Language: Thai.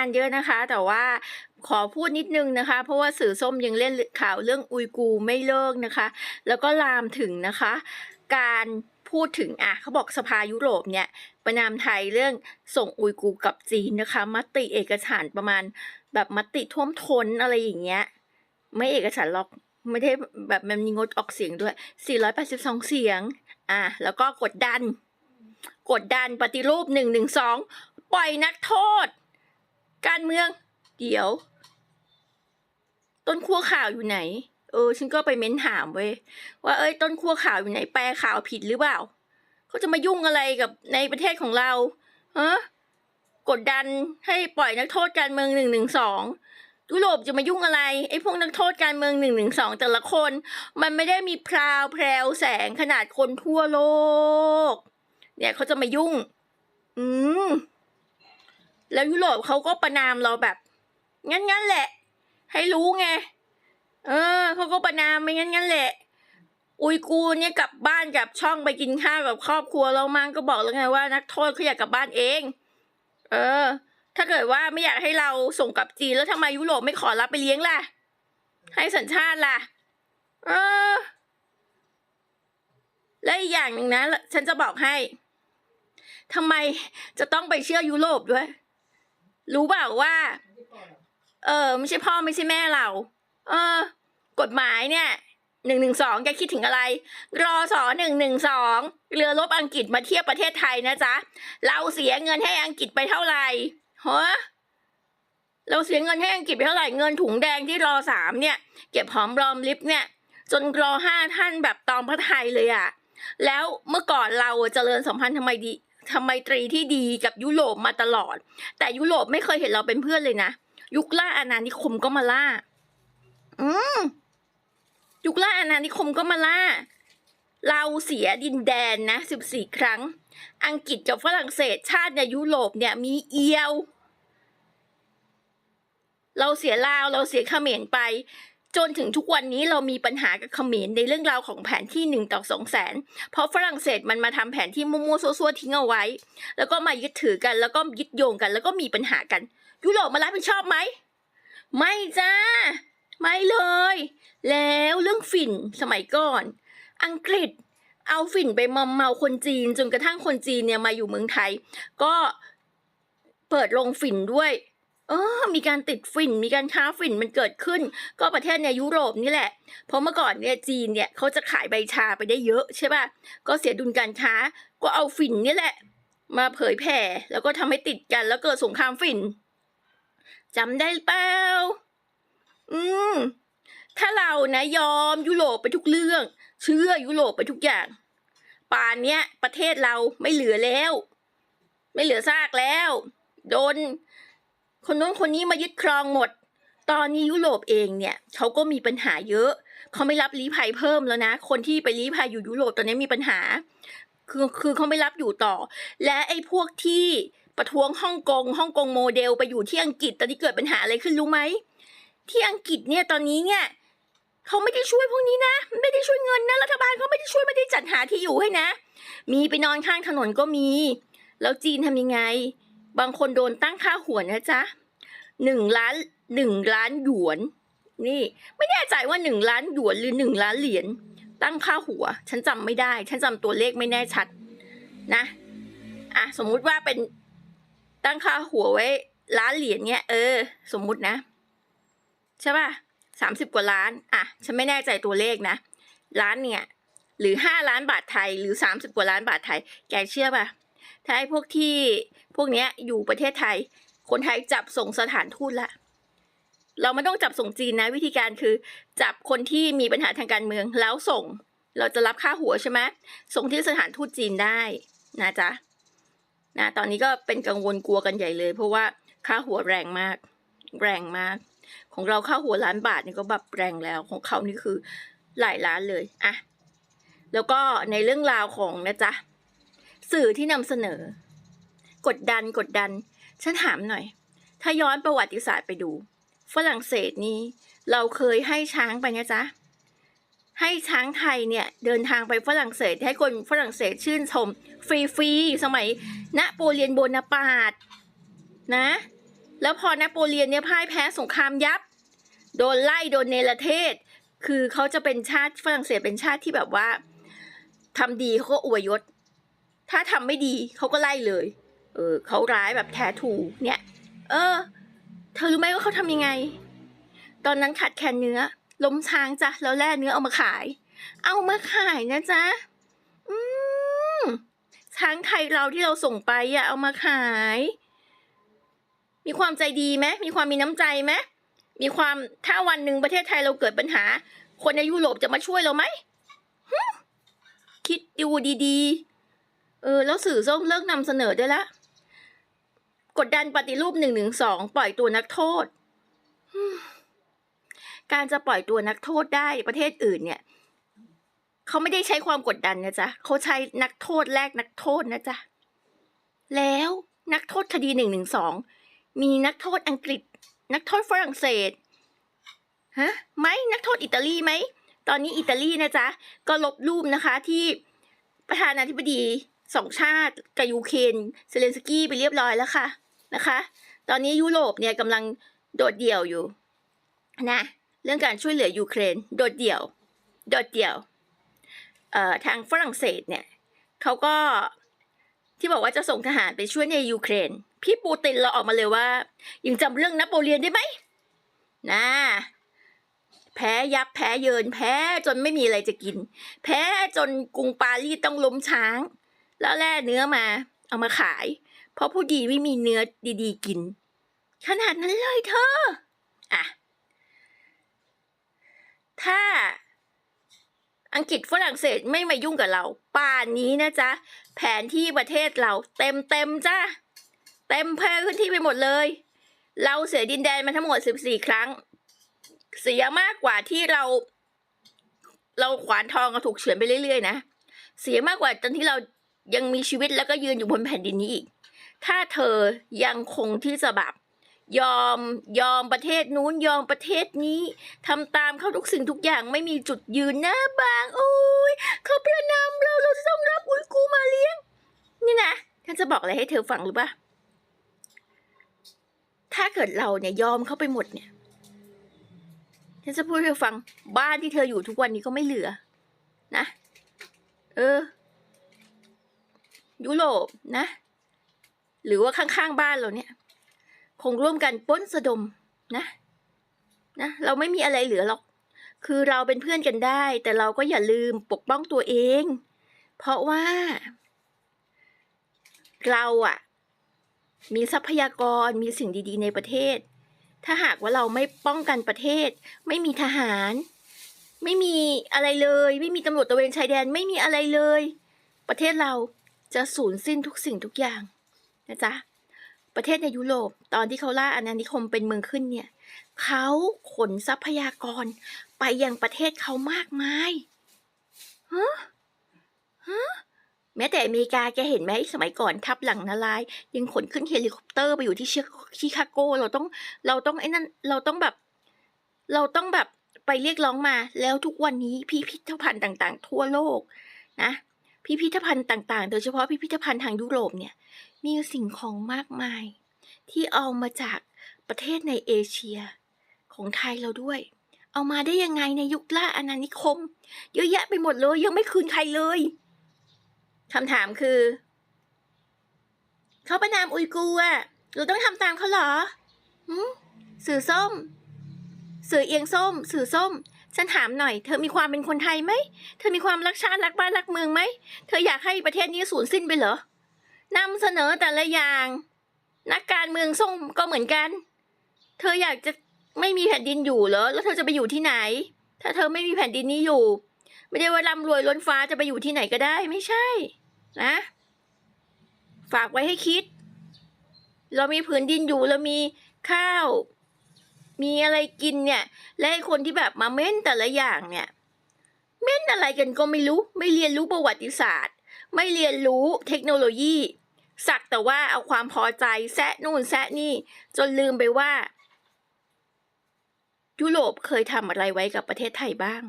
านเยอะนะคะ แต่ว่าขอพูดนิดนึงนะคะ เพราะว่าสื่อส้มยังเล่นข่าวเรื่องอุยกูไม่เลิกนะคะ แล้วก็ลามถึงนะคะ การพูดถึงอะเขาบอกสภายุโรปเนี่ยประนามไทยเรื่องส่งอุยกูกับจีนนะคะ มติเอกฉันประมาณแบบมติท่วมท้นอะไรอย่างเงี้ยไม่เอกฉันหรอกไม่ได้แบบมันมีงดออกเสียงด้วย 482 เสียง อะแล้วก็กดดัน กดดันปฏิรูป 112 ปล่อยนักโทษ การเมือง เดี๋ยว ต้นขั้วข่าวอยู่ไหน เออ ฉันก็ไปเม้นถามเว้ยว่าเอ้ยต้นขั้วข่าวอยู่ไหนแปลข่าวผิดหรือเปล่าเขาจะมายุ่งอะไรกับในประเทศของเราฮะกดดันให้ปล่อยนักโทษการเมืองหนึ่งหนึ่งสองยุโรปจะมายุ่งอะไรไอ้พวกนักโทษการเมืองหนึ่งหนึ่งสองแต่ละคน มันไม่ได้มีพราวแพรวแสงขนาดคนทั่วโลก เนี่ยเขาจะมายุ่ง อืม แล้วยุโรปเขาก็ประนามเราแบบ งั้นงั้นแหละ ให้รู้ไง เออเขาก็ประนามไม่งั้นงั้นแหละ อุยกูเนี่ยกลับบ้านกลับช่องไปกินข้าวกับครอบครัวเรามั่งก็บอกแล้วไงว่า นักโทษเขาอยากกลับบ้านเอง เออ ถ้าเกิดว่าไม่อยากให้เราส่งกลับจีนแล้วทำไมยุโรปไม่ขอรับไปเลี้ยงล่ะ ให้สัญชาติล่ะ เออ และอีกอย่างหนึ่งนะ ฉันจะบอกให้ทำไมจะต้องไปเชื่อยุโรปด้วย รู้เปล่าว่า เออ ไม่ใช่พ่อไม่ใช่แม่เรา เออ กฎหมายเนี่ยหนึ่งหนึ่งสองแกคิดถึงอะไร รอสอหนึ่งหนึ่งสองเรือรบอังกฤษมาเทียบประเทศไทยนะจ๊ะ เราเสียเงินให้อังกฤษไปเท่าไหร่ฮะเราเสียเงินให้อังกฤษไปเท่าไหร่เงินถุงแดงที่รอสามเนี่ย เก็บหอมรอมริบเนี่ย จนรอห้าท่านแบบตอมพระไทยเลยอะแล้วเมื่อก่อนเราเจริญสัมพันธ์ทำไมดี ทำไมตรีที่ดีกับยุโรปมาตลอด แต่ยุโรปไม่เคยเห็นเราเป็นเพื่อนเลยนะ ยุคล่าอาณานิคมก็มาล่า อืมยุคล่าอาณานิคมก็มาล่า เราเสียดินแดนนะสิบสี่ครั้ง อังกฤษกับฝรั่งเศสชาติในยุโรปเนี่ยมีเอียว เราเสียลาว เราเสียเขมรไป จนถึงทุกวันนี้เรามีปัญหากับเขมรในเรื่องราวของแผนที่หนึ่งต่อสองแสน เพราะฝรั่งเศสมันมาทำแผนที่มั่วๆซัวๆทิ้งเอาไว้ แล้วก็มายึดถือกัน แล้วก็ยึดโยงกัน แล้วก็มีปัญหากัน ยุโรปมารับผิดชอบไหม ไม่จ้า ไม่เลย แล้วเรื่องฝิ่นสมัยก่อน อังกฤษเอาฝิ่นไปมอมเมาคนจีน จนกระทั่งคนจีนเนี่ยมาอยู่เมืองไทย ก็เปิดโรงฝิ่นด้วย เออ มีการติดฝิ่น มีการค้าฝิ่นมันเกิดขึ้น ก็ประเทศในยุโรปนี่แหละ เพราะเมื่อก่อนเนี่ยจีนเนี่ยเขาจะขายใบชาไปได้เยอะใช่ป่ะ ก็เสียดุลการค้า ก็เอาฝิ่นนี่แหละ มาเผยแผ่ แล้วก็ทำให้ติดกันแล้วเกิดสงครามฝิ่นจำได้เปล่า อืม ถ้าเรานะยอมยุโรปไปทุกเรื่อง เชื่อยุโรปไปทุกอย่าง ป่านเนี้ยประเทศเราไม่เหลือแล้ว ไม่เหลือซากแล้ว โดน คนโน้นคนนี้มายึดครองหมด ตอนนี้ยุโรปเองเนี่ยเขาก็มีปัญหาเยอะเขาไม่รับลี้ภัยเพิ่มแล้วนะ คนที่ไปลี้ภัยอยู่ยุโรปตอนนี้มีปัญหา คือคือเขาไม่รับอยู่ต่อ และไอ้พวกที่ประท้วงฮ่องกงฮ่องกงโมเดลไปอยู่ที่อังกฤษตอนนี้เกิดปัญหาอะไรขึ้นรู้ไหมที่อังกฤษเนี่ยตอนนี้เนี่ยเขาไม่ได้ช่วยพวกนี้นะ ไม่ได้ช่วยเงินนะรัฐบาลเขาไม่ได้ช่วยไม่ได้จัดหาที่อยู่ให้นะ มีไปนอนข้างถนนก็มี แล้วจีนทำยังไง บางคนโดนตั้งค่าหัวนะจ๊ะหนึ่งล้านหนึ่งล้านหยวน นี่ไม่แน่ใจว่าหนึ่งล้านหยวนหรือหนึ่งล้านเหรียญตั้งค่าหัว ฉันจำไม่ได้ ฉันจำตัวเลขไม่แน่ชัด นะอะสมมุติว่าเป็นตั้งค่าหัวไว้ ล้านเหรียญเนี่ยเออ สมมุตินะ ใช่ป่ะสามสิบกว่าล้าน อะ ฉันไม่แน่ใจตัวเลขนะ ล้านเนี่ย หรือห้าล้านบาทไทย หรือสามสิบกว่าล้านบาทไทย แกเชื่อป่ะ ถ้าไอ้พวกที่พวกเนี้ยอยู่ประเทศไทย คนไทยจับส่งสถานทูตละ เราไม่ต้องจับส่งจีนนะ วิธีการคือ จับคนที่มีปัญหาทางการเมืองแล้วส่ง เราจะรับค่าหัวใช่ไหมส่งที่สถานทูตจีนได้นะจ๊ะนะตอนนี้ก็เป็นกังวลกลัวกันใหญ่เลย เพราะว่าค่าหัวแรงมาก แรงมาก ของเราค่าหัวล้านบาทนี่ก็แบบแรงแล้วของเขานี่คือหลายล้านเลยอะแล้วก็ในเรื่องราวของนะจ๊ะ สื่อที่นำเสนอ กดดันกดดัน ฉันถามหน่อย ถ้าย้อนประวัติศาสตร์ไปดู ฝรั่งเศสนี้ เราเคยให้ช้างไปนะจ๊ะ ให้ช้างไทยเนี่ย เดินทางไปฝรั่งเศสให้คนฝรั่งเศสชื่นชม ฟรีๆ สมัยณโปเลียนโบนาปาร์ตนะ แล้วพอนโปเลียนเนี่ยพ่ายแพ้สงครามยับ โดนไล่โดนเนรเทศ คือเขาจะเป็นชาติฝรั่งเศสเป็นชาติที่แบบว่าทำดีเขาก็อวยยศ ถ้าทำไม่ดีเขาก็ไล่เลย เออเขาร้ายแบบแท้ถูเนี่ย เออ เธอรู้ไหมว่าเขาทำยังไง ตอนนั้นขาดแคลนเนื้อ ล้มช้างจ้ะแล้วแล่เนื้อเอามาขาย เอามาขายนะจ๊ะ อืมช้างไทยเราที่เราส่งไปอะเอามาขาย มีความใจดีไหมมีความมีน้ำใจไหมมีความถ้าวันหนึ่งประเทศไทยเราเกิดปัญหา คนในยุโรปจะมาช่วยเราไหมคิดดูดีๆ เออ แล้วสื่อส้มเลิกนำเสนอได้ละ กดดันปฏิรูปหนึ่งหนึ่งสองปล่อยตัวนักโทษ การจะปล่อยตัวนักโทษได้ประเทศอื่นเนี่ยเขาไม่ได้ใช้ความกดดันนะจ๊ะเขาใช้นักโทษแลกนักโทษนะจ๊ะแล้วนักโทษคดีหนึ่งหนึ่งสองมีนักโทษอังกฤษ นักโทษฝรั่งเศสฮะไหมนักโทษอิตาลีไหมตอนนี้อิตาลีนะจ๊ะก็ลบรูปนะคะที่ประธานาธิบดี สองชาติกับยูเครนเซเลนสกี้ไปเรียบร้อยแล้วค่ะนะคะ ตอนนี้ยุโรปเนี่ยกำลังโดดเดี่ยวอยู่นะเรื่องการช่วยเหลือยูเครนโดดเดี่ยว โดดเดี่ยวเอ่อทางฝรั่งเศสเนี่ยเขาก็ที่บอกว่าจะส่งทหารไปช่วยในยูเครน พี่ปูตินเราออกมาเลยว่า ยังจำเรื่องนโปเลียนได้ไหมนะแพ้ยับแพ้เยิน แพ้จนไม่มีอะไรจะกิน แพ้จนกรุงปารีสต้องล้มช้าง แล้วแล่เนื้อมา เอามาขาย เพราะผู้ดีไม่มีเนื้อดีๆกิน ขนาดนั้นเลยเธออะถ้าอังกฤษฝรั่งเศสไม่มายุ่งกับเรา ป่านนี้นะจ๊ะ แผนที่ประเทศเราเต็มเต็มจ้าเต็มแพร่พื้นที่ไปหมดเลย เราเสียดินแดนมาทั้งหมดสิบสี่ครั้ง เสียมากกว่าที่เรา เราขวานทองก็ถูกเฉือนไปเรื่อยๆนะ เสียมากกว่าตอนที่เรา ยังมีชีวิตแล้วก็ยืนอยู่บนแผ่นดินนี้อีก ถ้าเธอยังคงที่จะแบบยอมยอมประเทศนู้นยอมประเทศนี้ทำตามเขาทุกสิ่งทุกอย่างไม่มีจุดยืนนะบางโอ้ยเขาประนามเราเราจะต้องรับอุ้ยกูมาเลี้ยง นี่นะท่านจะบอกอะไรให้เธอฟังหรือปะถ้าเกิดเราเนี่ยยอมเขาไปหมดเนี่ยฉันจะพูดให้เธอฟังบ้านที่เธออยู่ทุกวันนี้ก็ไม่เหลือ นะ เออ ยุโรปนะ หรือว่าข้างๆบ้านเราเนี่ย คงร่วมกันป้นสะดมนะนะเราไม่มีอะไรเหลือหรอก คือเราเป็นเพื่อนกันได้ แต่เราก็อย่าลืมปกป้องตัวเอง เพราะว่า เราอะมีทรัพยากรมีสิ่งดี ๆ ในประเทศ ถ้าหากว่าเราไม่ป้องกันประเทศ ไม่มีทหาร ไม่มีอะไรเลย ไม่มีตำรวจตระเวนชายแดนไม่มีอะไรเลย ประเทศเรา จะสูญสิ้นทุกสิ่งทุกอย่างนะจ๊ะประเทศในยุโรปตอนที่เขาล่าอาณานิคมเป็นเมืองขึ้นเนี่ยเขาขนทรัพยากรไปยังประเทศเขามากมายฮะฮะแม้แต่อเมริกาแกเห็นไหมสมัยก่อนทับหลังนาลายยังขนขึ้นเฮลิคอปเตอร์ไปอยู่ที่เชชิคาโกเราต้องเราต้องไอ้นั่นเราต้องแบบ เราต้องแบบไปเรียกร้องมาแล้วทุกวันนี้พิพิธภัณฑ์ต่าง ๆ ทั่วโลกนะ พิพิธภัณฑ์ต่างๆ โดยเฉพาะพิพิธภัณฑ์ทางยุโรปเนี่ย มีสิ่งของมากมาย ที่เอามาจากประเทศในเอเชีย ของไทยเราด้วย เอามาได้ยังไงในยุคล่าอาณานิคม เยอะแยะไปหมดเลย ยังไม่คืนใครเลยคำถามคือ เขาประนามอุยกูร์อะเราต้องทำตามเขาเหรอหสื่อส้ม สื่อเอียงส้ม สื่อส้ม ฉันถามหน่อย เธอมีความเป็นคนไทยไหม เธอมีความรักชาติรักบ้านรักเมืองไหม เธออยากให้ประเทศนี้สูญสิ้นไปเหรอนำเสนอแต่ละอย่าง นักการเมืองส้มก็เหมือนกัน เธออยากจะไม่มีแผ่นดินอยู่เหรอ แล้วเธอจะไปอยู่ที่ไหน ถ้าเธอไม่มีแผ่นดินนี้อยู่ ไม่ได้ว่าร่ำรวยล้นฟ้าจะไปอยู่ที่ไหนก็ได้ ไม่ใช่ นะ ฝากไว้ให้คิด เรามีผืนดินอยู่เรามีข้าว มีอะไรกินเนี่ย และคนที่แบบมาเม้นแต่ละอย่างเนี่ย เม้นอะไรกันก็ไม่รู้ ไม่เรียนรู้ประวัติศาสตร์ ไม่เรียนรู้เทคโนโลยี สักแต่ว่าเอาความพอใจแซะนู่นแซะนี่ จนลืมไปว่า ยุโรปเคยทำอะไรไว้กับประเทศไทยบ้าง